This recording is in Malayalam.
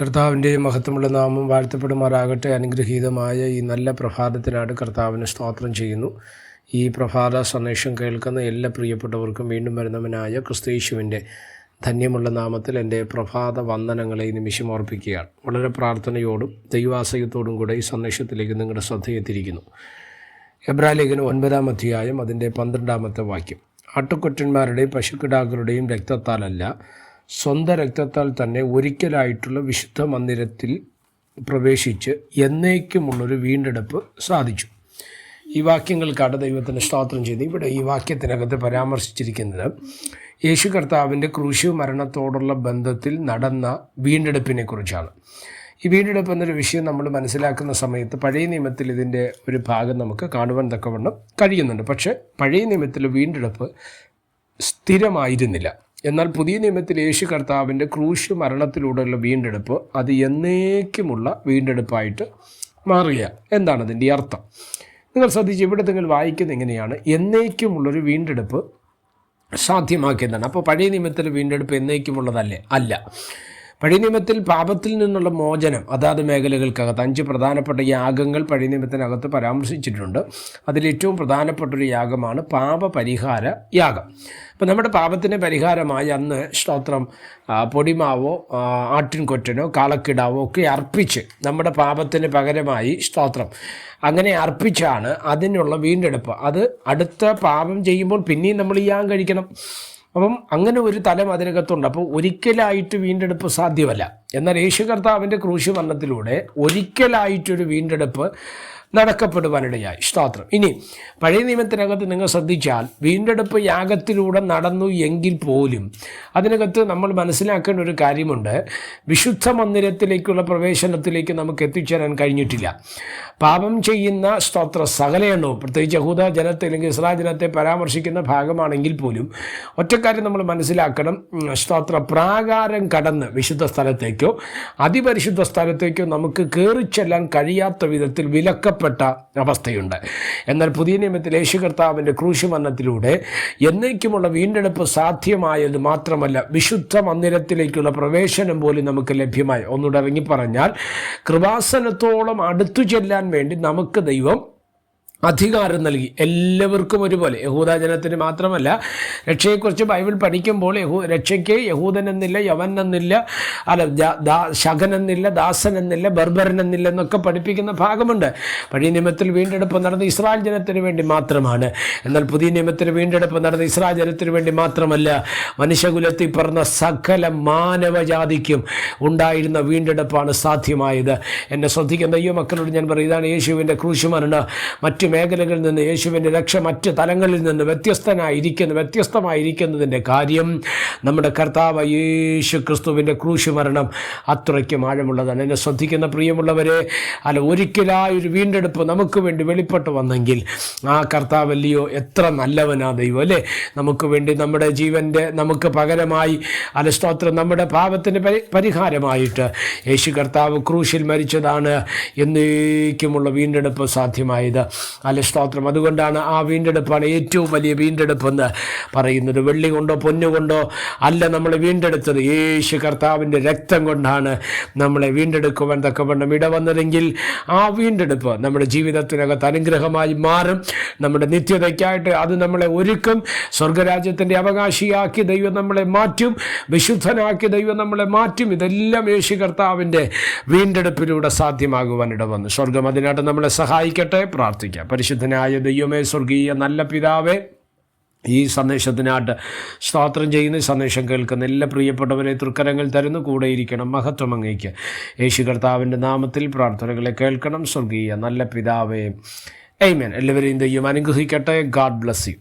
കർത്താവിന്റെ മഹത്വമുള്ള നാമം വാഴ്ത്തപ്പെടുമാറാകട്ടെ. അനുഗ്രഹീതമായ ഈ നല്ല പ്രഭാതത്തിനാണ് കർത്താവിന് സ്തോത്രം ചെയ്യുന്നു. ഈ പ്രഭാത സന്ദേശം കേൾക്കുന്ന എല്ലാ പ്രിയപ്പെട്ടവർക്കും വീണ്ടും വരുന്നവനായ ക്രിസ്തീശുവിന്റെ ധന്യമുള്ള നാമത്തിൽ എന്റെ പ്രഭാത വന്ദനങ്ങളെ നിമിഷം ഓർപ്പിക്കുകയാണ്. വളരെ പ്രാർത്ഥനയോടും ദൈവാസയത്തോടും കൂടെ ഈ സന്ദേശത്തിലേക്ക് നിങ്ങളുടെ ശ്രദ്ധയെത്തിയിരിക്കുന്നു. എബ്രാലേഖന് ഒൻപതാം അധ്യായം അതിന്റെ പന്ത്രണ്ടാമത്തെ വാക്യം. ആട്ടുകൊറ്റന്മാരുടെയും പശുക്കിടാക്കളുടെയും രക്തത്താലല്ല സ്വന്തം രക്തത്താൽ തന്നെ ഒരിക്കലായിട്ടുള്ള വിശുദ്ധ മന്ദിരത്തിൽ പ്രവേശിച്ച് എന്നേക്കുമുള്ളൊരു വീണ്ടെടുപ്പ് സാധിച്ചു. ഈ വാക്യങ്ങൾ വാക്യങ്ങൾക്കാണ് ദൈവത്തിന് സ്തോത്രം ചെയ്ത് ഇവിടെ ഈ വാക്യത്തിനകത്ത് പരാമർശിച്ചിരിക്കുന്നത് യേശു കർത്താവിന്റെ ക്രൂശു മരണത്തോടുള്ള ബന്ധത്തിൽ നടന്ന വീണ്ടെടുപ്പിനെ കുറിച്ചാണ് ഈ വീണ്ടെടുപ്പ് എന്നൊരു വിഷയം നമ്മൾ മനസ്സിലാക്കുന്ന സമയത്ത് പഴയ നിയമത്തിൽ ഇതിന്റെ ഒരു ഭാഗം നമുക്ക് കാണുവാൻ തക്കവണ്ണം കഴിയുന്നുണ്ട്. പക്ഷേ പഴയ നിയമത്തിൽ വീണ്ടെടുപ്പ് സ്ഥിരമായിരുന്നില്ല. എന്നാൽ പുതിയ നിയമത്തിൽ യേശു കർത്താവിന്റെ ക്രൂശ് മരണത്തിലൂടെയുള്ള വീണ്ടെടുപ്പ് അത് എന്നേക്കുമുള്ള വീണ്ടെടുപ്പായിട്ട് മാറുക എന്താണ് അതിന്റെ അർത്ഥം? നിങ്ങൾ ശ്രദ്ധിച്ച് ഇവിടെ നിങ്ങൾ വായിക്കുന്നത് എങ്ങനെയാണ്? എന്നേക്കുമുള്ളൊരു വീണ്ടെടുപ്പ് സാധ്യമാക്കിയതാണ്. അപ്പോൾ പഴയ നിയമത്തിൽ വീണ്ടെടുപ്പ് എന്നേക്കുമുള്ളതല്ലേ? അല്ല. പഴയ നിയമത്തിൽ പാപത്തിൽ നിന്നുള്ള മോചനം അതാത് മേഖലകൾക്കകത്ത് അഞ്ച് പ്രധാനപ്പെട്ട യാഗങ്ങൾ പഴയ നിയമത്തിനകത്ത് പരാമർശിച്ചിട്ടുണ്ട് അതിലേറ്റവും പ്രധാനപ്പെട്ടൊരു യാഗമാണ് പാപപരിഹാര യാഗം. അപ്പോൾ നമ്മുടെ പാപത്തിന് പരിഹാരമായി അന്ന് സ്തോത്രം പൊടിമാവോ ആട്ടിൻകൊറ്റനോ കാളക്കിടാവോ ഒക്കെ അർപ്പിച്ച് നമ്മുടെ പാപത്തിന് പകരമായി സ്തോത്രം. അങ്ങനെ അർപ്പിച്ചാണ് അതിനുള്ള വീണ്ടെടുപ്പ്. അത് അടുത്ത പാപം ചെയ്യുമ്പോൾ പിന്നെയും നമ്മൾ ഈ യാഗം കഴിക്കണം. അപ്പം അങ്ങനെ ഒരു തലം അതിനകത്തുണ്ട് അപ്പോൾ ഒരിക്കലായിട്ട് വീണ്ടെടുപ്പ് സാധ്യമല്ല. എന്നാൽ യേശു കർത്താവിന്റെ ക്രൂശ് മരണത്തിലൂടെ ഒരിക്കലായിട്ടൊരു വീണ്ടെടുപ്പ് നടക്കപ്പെടുവാനിടയായി. സ്തോത്രം. ഇനി പഴയ നിയമത്തിനകത്ത് നിങ്ങൾ ശ്രദ്ധിച്ചാൽ വീണ്ടെടുപ്പ് യാഗത്തിലൂടെ നടന്നു എങ്കിൽ പോലും അതിനകത്ത് നമ്മൾ മനസ്സിലാക്കേണ്ട ഒരു കാര്യമുണ്ട്. വിശുദ്ധ മന്ദിരത്തിലേക്കുള്ള പ്രവേശനത്തിലേക്ക് നമുക്ക് എത്തിച്ചേരാൻ കഴിഞ്ഞിട്ടില്ല. പാപം ചെയ്യുന്ന സ്തോത്ര സകലയെണ്ണവും പ്രത്യേകിച്ച് യഹൂദ ജനത്തെ അല്ലെങ്കിൽ ഇസ്ലാ ജനത്തെ പരാമർശിക്കുന്ന ഭാഗമാണെങ്കിൽ പോലും ഒറ്റക്കാര്യം നമ്മൾ മനസ്സിലാക്കണം. സ്തോത്ര പ്രാകാരം കടന്ന് വിശുദ്ധ സ്ഥലത്തേക്കോ അതിപരിശുദ്ധ സ്ഥലത്തേക്കോ നമുക്ക് കയറി ചെല്ലാൻ കഴിയാത്ത വിധത്തിൽ വിലക്കപ്പെട്ട അവസ്ഥയുണ്ട്. എന്നാൽ പുതിയ നിയമത്തിൽ യേശു കർത്താവിന്റെ ക്രൂശ് മരണത്തിലൂടെ എന്നേക്കുമുള്ള വീണ്ടെടുപ്പ് സാധ്യമായത് മാത്രമല്ല വിശുദ്ധ മന്ദിരത്തിലേക്കുള്ള പ്രവേശനം പോലും നമുക്ക് ലഭ്യമായി. ഒന്നുകൂടെ ഇറങ്ങി പറഞ്ഞാൽ കൃപാസനത്തോളം അടുത്തു ചെല്ലാൻ വേണ്ടി നമുക്ക് ദൈവം അധികാരം നൽകി. എല്ലാവർക്കും ഒരുപോലെ. യഹൂദ ജനത്തിന് മാത്രമല്ല രക്ഷയെക്കുറിച്ച് ബൈബിൾ പഠിക്കുമ്പോൾ യഹൂ രക്ഷയ്ക്ക് യഹൂദൻ എന്നില്ല യവൻ എന്നില്ല അല്ല ദാ- ശകൻ എന്നില്ല ദാസൻ എന്നില്ല ബർബരൻ എന്നില്ല എന്നൊക്കെ പഠിപ്പിക്കുന്ന ഭാഗമുണ്ട്. പഴയ നിയമത്തിൽ വീണ്ടെടുപ്പ് നടന്ന ഇസ്രായേൽ ജനത്തിന് വേണ്ടി മാത്രമാണ്. എന്നാൽ പുതിയ നിയമത്തിൽ വീണ്ടെടുപ്പ് നടന്ന ഇസ്രായേൽ ജനത്തിന് വേണ്ടി മാത്രമല്ല മനുഷ്യകുലത്തിൽ പറഞ്ഞ സകല മാനവജാതിക്കും ഉണ്ടായിരുന്ന വീണ്ടെടുപ്പാണ് സാധ്യമായത്. എന്നെ ശ്രദ്ധിക്കുന്ന അയ്യോ മക്കളോട് ഞാൻ പറയും ഇതാണ് യേശുവിന്റെ ക്രൂശുമരണ മറ്റ് മേഖലകളിൽ നിന്ന് യേശുവിന്റെ രക്ഷ മറ്റ് തലങ്ങളിൽ നിന്ന് വ്യത്യസ്തനായിരിക്കുന്ന വ്യത്യസ്തമായിരിക്കുന്നതിന്റെ കാര്യം നമ്മുടെ കർത്താവ് യേശു ക്രിസ്തുവിന്റെ ക്രൂശ് മരണം അത്രയ്ക്കും ആഴമുള്ളതാണ്. എന്നെ ശ്രദ്ധിക്കുന്ന പ്രിയമുള്ളവരെ അല്ല ഒരിക്കലായൊരു വീണ്ടെടുപ്പ് നമുക്ക് വേണ്ടി വെളിപ്പെട്ട് വന്നെങ്കിൽ ആ കർത്താവല്ലയോ എത്ര നല്ലവനാ ദൈവം അല്ലേ? നമുക്ക് വേണ്ടി നമ്മുടെ ജീവന്റെ നമുക്ക് പകരമായി അല്ല സ്തോത്രം നമ്മുടെ പാപത്തിന് പരി പരിഹാരമായിട്ട് യേശു കർത്താവ് ക്രൂശിൽ മരിച്ചതാണ് എന്നേക്കുമുള്ള വീണ്ടെടുപ്പ് സാധ്യമായത്. അല്ല സ്തോത്രം. അതുകൊണ്ടാണ് ആ വീണ്ടെടുപ്പാണ് ഏറ്റവും വലിയ വീണ്ടെടുപ്പെന്ന് പറയുന്നത്. വെള്ളി കൊണ്ടോ പൊന്നുകൊണ്ടോ അല്ല നമ്മൾ വീണ്ടെടുത്തത്. യേശു കർത്താവിന്റെ രക്തം കൊണ്ടാണ് നമ്മളെ വീണ്ടെടുക്കുവാൻ തക്കവണ്ണം ഇടവന്നതെങ്കിൽ ആ വീണ്ടെടുപ്പ് നമ്മുടെ ജീവിതത്തിനകത്ത് അനുഗ്രഹമായി മാറും. നമ്മുടെ നിത്യതയ്ക്കായിട്ട് അത് നമ്മളെ ഒരുക്കും. സ്വർഗരാജ്യത്തിന്റെ അവകാശിയാക്കി ദൈവം നമ്മളെ മാറ്റും. വിശുദ്ധനാക്കി ദൈവം നമ്മളെ മാറ്റും. ഇതെല്ലാം യേശു കർത്താവിന്റെ വീണ്ടെടുപ്പിലൂടെ സാധ്യമാകുവാൻ ഇടവന്നു. സ്വർഗം അതിനായിട്ട് നമ്മളെ സഹായിക്കട്ടെ. പ്രാർത്ഥിക്കാം. പരിശുദ്ധനായ ദൈവമേ സ്വർഗീയ നല്ല പിതാവേ ഈ സന്ദേശത്തിനായിട്ട് സ്തോത്രം ചെയ്യുന്ന സന്ദേശം കേൾക്കുന്ന എല്ലാ പ്രിയപ്പെട്ടവരെ തൃക്കരങ്ങൾ തരുന്നു കൂടെയിരിക്കണം മഹത്വം അങ്ങേക്ക്. യേശു കർത്താവിന്റെ നാമത്തിൽ പ്രാർത്ഥനകളെ കേൾക്കണം സ്വർഗീയ നല്ല പിതാവേ. എയ്മേൻ എല്ലാവരെയും ദൈവം അനുഗ്രഹിക്കട്ടെ. God bless you